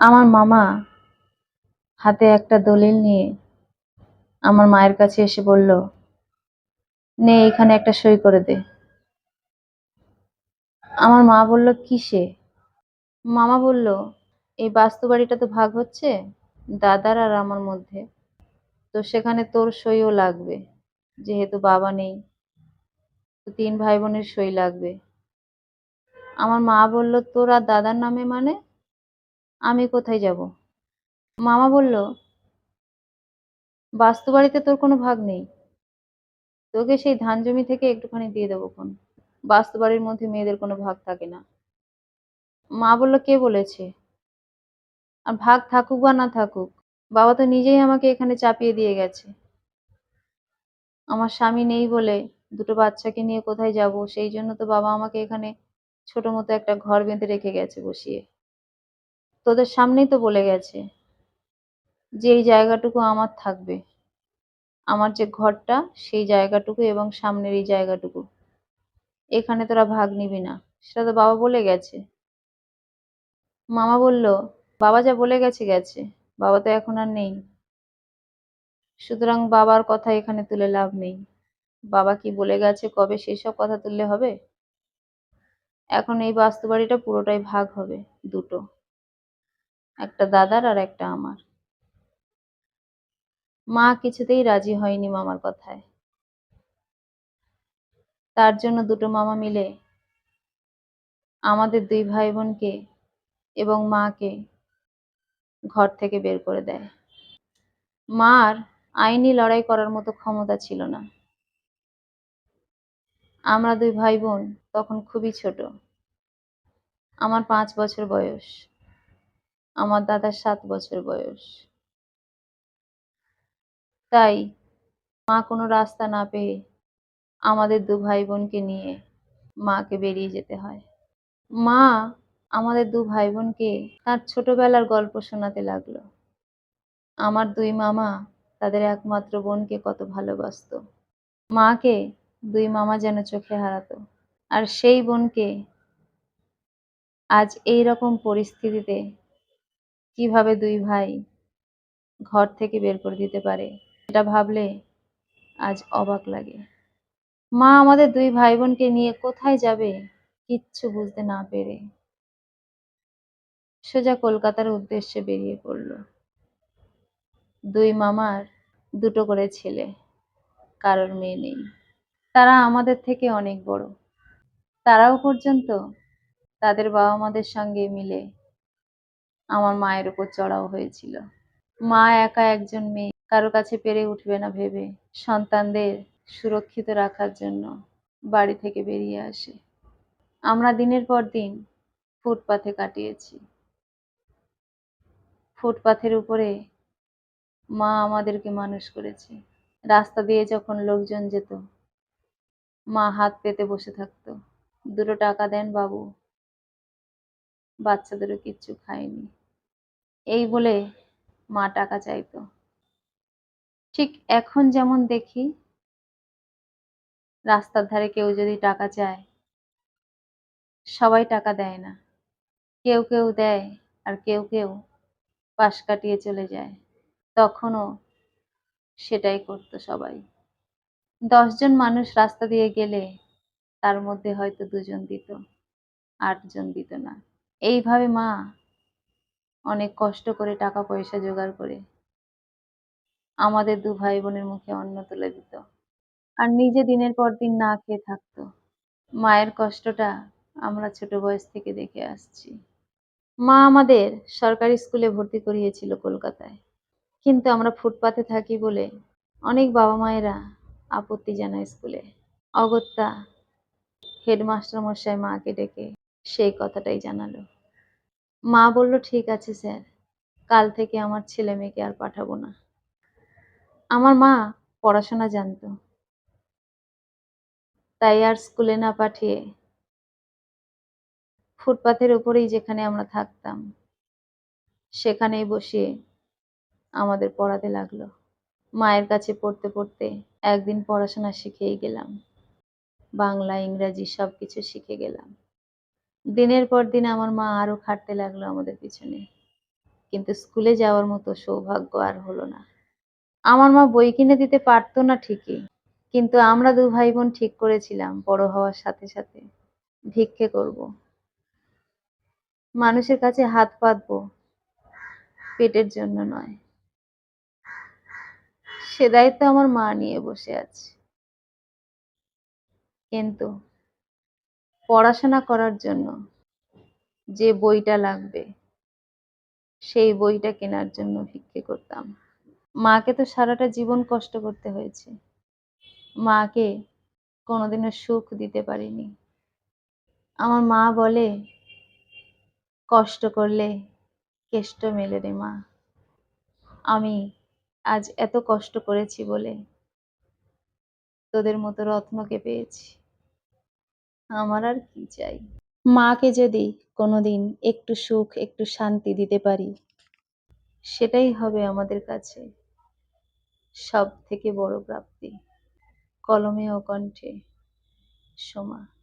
আমার মামা হাতে একটা দলিল নিয়ে আমার মায়ের কাছে এসে বলল, নে, এখানে একটা সই করে দে। আমার মা বলল, কিসে? মামা বলল, এই বাস্তু বাড়িটা তো ভাগ হচ্ছে দাদার আর আমার মধ্যে। তো সেখানে তোর সইও লাগবে, যেহেতু বাবা নেই। তো তিন ভাই বোনের সই লাগবে। আমার মা বলল, তোর আর দাদার নামে মানে? আমি কোথায় যাব? মামা বলল বাস্তু বাড়িতে তোর কোনো ভাগ নেই। তোকে সেই ধান জমি থেকে একটুখানি দিয়ে দেবো কোন বাস্তু বাড়ির মধ্যে মেয়েদের কোনো ভাগ থাকে না। মা বলল, কে বলেছে? আর ভাগ থাকুক বা না থাকুক, বাবা তো নিজেই আমাকে এখানে চাপিয়ে দিয়ে গেছে। আমার স্বামী নেই বলে দুটো বাচ্চাকে নিয়ে কোথায় যাব? সেই জন্য তো বাবা আমাকে এখানে ছোট মতো একটা ঘর বেঁধে রেখে গেছে বসিয়ে। তোদের সামনেই তো বলে গেছে যে এই জায়গাটুকু আমার থাকবে। আমার যে ঘরটা, সেই জায়গাটুকু এবং সামনের এই জায়গাটুকু। এখানে তোরা ভাগ নিবি না। সেটা তো বাবা বলে গেছে। মামা বলল, বাবা যা বলে গেছে গেছে। বাবা তো এখন আর নেই। সুতরাং বাবার কথা এখানে তুলে লাভ নেই। বাবা কি বলে গেছে, কবে সেসব কথা তুললে হবে? এখন এই বাস্তু বাড়িটা পুরোটাই ভাগ হবে, দুটো। একটা দাদার আর একটা আমার। মা কিছুতেই রাজি হয়নি মামার কথায়। তার জন্য দুটো মামা মিলে আমাদের দুই ভাই বোনকে এবং মাকে ঘর থেকে বের করে দেয়। মার আইনি লড়াই করার মতো ক্ষমতা ছিল না। আমরা দুই ভাই বোন তখন খুবই ছোট। আমার পাঁচ বছর বয়স। আমার দাদার সাত বছর বয়স। তাই মা কোনো রাস্তা না পেয়ে আমাদের দু ভাই বোনকে নিয়ে মাকে বেরিয়ে যেতে হয়। মা আমাদের দু ভাই বোনকে তার ছোটবেলার গল্প শোনাতে লাগল। আমার দুই মামা তাদের একমাত্র বোনকে কত ভালোবাসতো। মাকে দুই মামা যেন চোখে হারাতো। আর সেই বোনকে আজ এই রকম পরিস্থিতিতে কীভাবে দুই ভাই ঘর থেকে বের করে দিতে পারে? এটা ভাবলে আজ অবাক লাগে। মা আমাদের দুই ভাই বোনকে নিয়ে কোথায় যাবে কিচ্ছু বুঝতে না পেরে সোজা কলকাতার উদ্দেশ্যে বেরিয়ে পড়ল। দুই মামার দুটো করে ছেলে, কারোর মেয়ে নেই। তারা আমাদের থেকে অনেক বড়। তারাও পর্যন্ত তাদের বাবা মাদের সঙ্গে মিলে আমার মায়ের উপর চড়াও হয়েছিল। মা একা একজন মেয়ে, কারও কাছে পেরে উঠবে না ভেবে সন্তানদের সুরক্ষিত রাখার জন্য বাড়ি থেকে বেরিয়ে আসে। আমরা দিনের পর দিন ফুটপাথে কাটিয়েছি। ফুটপাথের উপরে মা আমাদেরকে মানুষ করেছে। রাস্তা দিয়ে যখন লোকজন যেত, মা হাত পেতে বসে থাকতো। দুটো টাকা দেন বাবু, বাচ্চাদেরও কিচ্ছু খায়নি। এই বলে মা টাকা চাইতো। ঠিক এখন যেমন দেখি, রাস্তার ধারে কেউ যদি টাকা চায়, সবাই টাকা দেয় না। কেউ কেউ দেয় আর কেউ কেউ পাশ কাটিয়ে চলে যায়। তখনও সেটাই করতো সবাই। দশজন মানুষ রাস্তা দিয়ে গেলে তার মধ্যে হয়তো দুজন দিত, আটজন দিত না। এইভাবে মা অনেক কষ্ট করে টাকা পয়সা জোগাড় করে। আমাদের দু ভাই বোনের মুখে অন্ন তুলে দিত। আর নিজে দিনের পর দিন না খেয়ে থাকতো। মায়ের কষ্টটা আমরা ছোট বয়স থেকে দেখে আসছি। মা আমাদের সরকারি স্কুলে ভর্তি করিয়েছিল কলকাতায়। কিন্তু আমরা ফুটপাতে থাকি বলে অনেক বাবা মায়েরা আপত্তি জানায় স্কুলে। অগত্যা হেডমাস্টার মশাই মাকে ডেকে সেই কথাটাই জানালো। মা বলল, ঠিক আছে স্যার। কাল থেকে আমার ছেলে মেয়েকে আর পাঠাবো না। আমার মা পড়াশোনা জানতো। তাই আর স্কুলে না পাঠিয়ে ফুটপাথের উপরেই যেখানে আমরা থাকতাম, সেখানেই বসিয়ে আমাদের পড়াতে লাগল। মায়ের কাছে পড়তে পড়তে একদিন পড়াশোনা শিখেই গেলাম। বাংলা, ইংরাজি সব কিছু শিখে গেলাম। দিনের পর দিন আমার মা আরও খাটতে লাগল আমাদের পিছনে। কিন্তু স্কুলে যাওয়ার মতো সৌভাগ্য আর হলো না। আমার মা বই কিনে দিতে পারতো না ঠিকই, কিন্তু আমরা দু ভাই বোন ঠিক করেছিলাম বড় হওয়ার সাথে সাথে। ভিক্ষে করব। মানুষের কাছে হাত পাতবো পেটের জন্য নয়। সে দায়িত্ব আমার মা নিয়ে বসে আছে। কিন্তু পড়াশোনা করার জন্য যে বইটা লাগবে, সেই বইটা কেনার জন্য ভিক্ষে করতাম। মাকে তো সারাটা জীবন কষ্ট করতে হয়েছে। মাকে কোনোদিনও সুখ দিতে পারিনি। আমার মা বলে, কষ্ট করলে কেষ্ট মেলে রে মা। আমি আজ এত কষ্ট করেছি বলে তোদের মতো রত্নকে পেয়েছি। আমার আর কি চাই? মাকে যদি কোনোদিন একটু সুখ, একটু শান্তি দিতে পারি, সেটাই হবে আমাদের কাছে সব থেকে বড় প্রাপ্তি। কলমে ও কণ্ঠে সোমা।